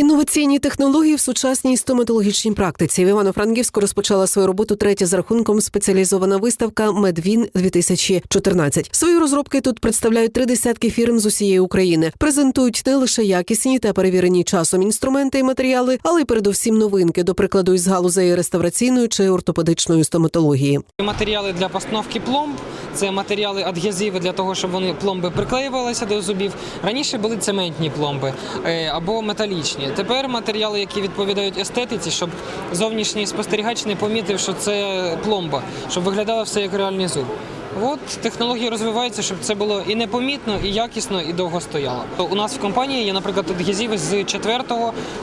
Інноваційні технології в сучасній стоматологічній практиці в Івано-Франківську розпочала свою роботу третя за рахунком спеціалізована виставка Медвін 2014 Свої розробки тут представляють три десятки фірм з усієї України. Презентують не лише якісні та перевірені часом інструменти і матеріали, але й передусім новинки, до прикладу, із галузей реставраційної чи ортопедичної стоматології. Матеріали для постановки пломб, це матеріали адгезиви для того, щоб вони пломби приклеювалися до зубів. Раніше були цементні пломби е, або металічні. Тепер матеріали, які відповідають естетиці, щоб зовнішній спостерігач не помітив, що це пломба, щоб виглядало все як реальний зуб. От технології розвиваються, щоб це було і непомітно, і якісно, і довго стояло. То у нас в компанії є, наприклад, адгезиви з 4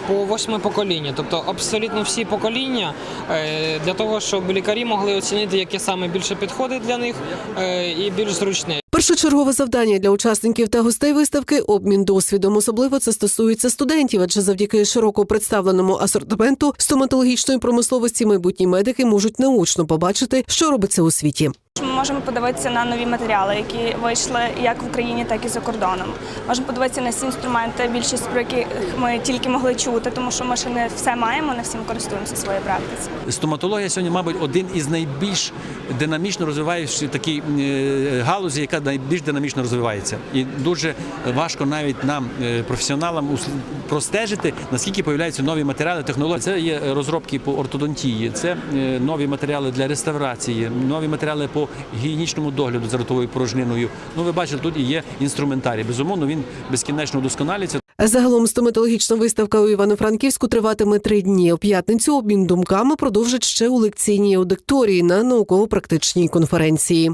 по 8 покоління, тобто абсолютно всі покоління е, для того, щоб лікарі могли оцінити, яке саме більше підходить для них е, і більш зручне. Першочергове завдання для учасників та гостей виставки обмін досвідом. Особливо це стосується студентів, адже завдяки широко представленому асортименту стоматологічної промисловості майбутні медики можуть наочно побачити, що робиться у світі. Можемо подивитися на нові матеріали, які вийшли як в Україні, так і за кордоном. Можемо подивитися на всі інструменти, більшість про яких ми тільки могли чути, тому що ми ще не все маємо, не всім користуємося в своїй практиці. Стоматологія сьогодні, мабуть, один із найбільш динамічно розвиваючих такій е, галузі, яка найбільш динамічно розвивається. І дуже важко навіть нам, е, професіоналам, простежити, наскільки появляються нові матеріали, технології. Це є розробки по ортодонтії, це е, нові матеріали для реставрації, нові матеріали по гігієнічному догляду за ротовою порожниною. Ну, ви бачите, тут і є інструментарій. Безумовно, він безкінечно удосконалюється. Загалом стоматологічна виставка у Івано-Франківську триватиме три дні. У п'ятницю обмін думками продовжать ще у лекційній аудиторії на науково-практичній конференції.